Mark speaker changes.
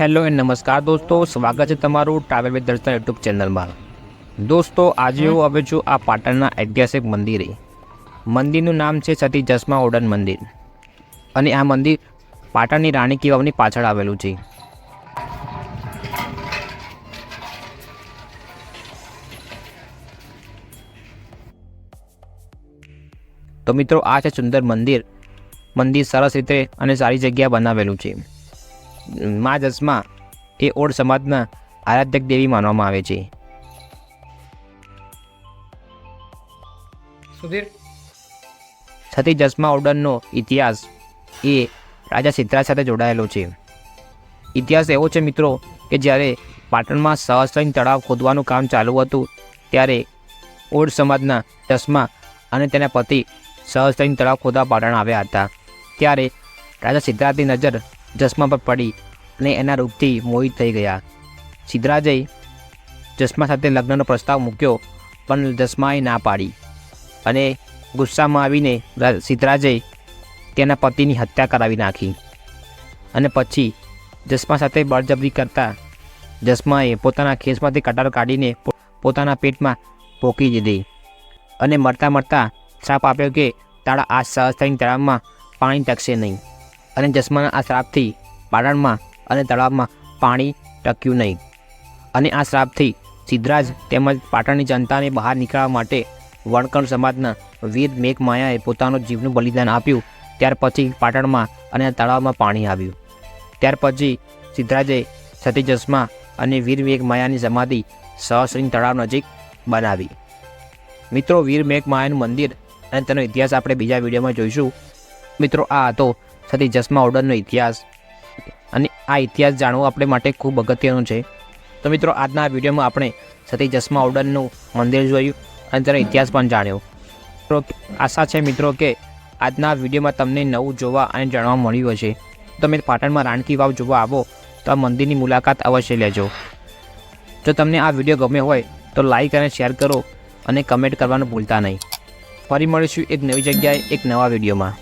Speaker 1: Hello and નમસ્કાર દોસ્તો, સ્વાગત છે તમારું ટ્રાવેલ વિથ દર્શન યુટ્યુબ ચેનલમાં. દોસ્તો, આજે હું આવે છું આ પાટણના ઐતિહાસિક મંદિરે. મંદિરનું નામ છે સતી જસમા ઓડન મંદિર. અને આ મંદિર પાટણની રાણી કી વાવની પાછળ આવેલું છે. તો મિત્રો, આ છે સુંદર મંદિર. મંદિર સરસ રીતે અને સારી જગ્યા બનાવેલું છે. મા જસમા એ ઓડ સમાજના આરાધ્યક દેવી માનવામાં આવે છે. સુધીર? સતી જસમા ઓર્ડરનો ઇતિહાસ એ રાજા સિદ્ધરાજ સાથે જોડાયેલો છે. ઇતિહાસ એવો છે મિત્રો કે જ્યારે પાટણમાં સહસ્ત્રીન તળાવ ખોદવાનું કામ ચાલુ હતું ત્યારે ઓડ સમાજના જસમા અને તેના પતિ સહસ્ત્રીન તળાવ ખોદવા પાટણ આવ્યા હતા. ત્યારે રાજા સિદ્ધરાજની નજર જસમા પર પડી અને એના રૂપથી મોહિત થઈ ગયા. સિદ્ધરાજે જસ્મા સાથે લગ્નનો પ્રસ્તાવ મૂક્યો, પણ જસ્માએ ના પાડી. અને ગુસ્સામાં આવીને સિદ્ધરાજે તેના પતિની હત્યા કરાવી નાખી. અને પછી જસ્મા સાથે બળજબરી કરતા જસ્માએ પોતાના ખેસમાંથી કટાર કાઢીને પોતાના પેટમાં પોકી દીધી. અને મરતા મરતા શ્રાપ આપ્યો કે, તારા આ થઈને તળાવમાં પાણી ટકશે નહીં. અને જસ્માના આ શ્રાપથી પાટણમાં અને તળાવમાં પાણી ટક્યું નહીં. અને આ શ્રાપથી સિદ્ધરાજ તેમજ પાટણની જનતાને બહાર નીકળવા માટે વણકણ સમાજના વીર મેઘમાયાએ પોતાનું જીવનું બલિદાન આપ્યું. ત્યાર પછી પાટણમાં અને તળાવમાં પાણી આવ્યું. ત્યાર પછી સિદ્ધરાજે સતી જસ્મા અને વીર મેઘમાયાની સમાધિ સહસ્રિંગ તળાવ નજીક બનાવી. મિત્રો, વીર મેઘમાયાનું મંદિર અને તેનો ઇતિહાસ આપણે બીજા વિડીયોમાં જોઈશું. મિત્રો, આ હતો સતી જસમા ઓર્ડરનો ઇતિહાસ અને આ ઇતિહાસ જાણવો આપણે માટે ખૂબ અગત્યનું છે. તો મિત્રો, આજના વિડીયોમાં આપણે સતી જસમા ઓર્ડરનું મંદિર જોયું અને તેનો ઇતિહાસ પણ જાણ્યો. તો આશા છે મિત્રો કે આજના વિડીયોમાં તમને નવું જોવા અને જાણવા મળ્યું હશે. તમે પાટણમાં રાણકી વાવ જોવા આવો, તો આ મંદિરની મુલાકાત અવશ્ય લેજો. જો તમને આ વીડિયો ગમ્યો હોય, તો લાઈક અને શેર કરો અને કમેન્ટ કરવાનું ભૂલતા નહીં. ફરી મળીશું એક નવી જગ્યાએ, એક નવા વિડીયોમાં.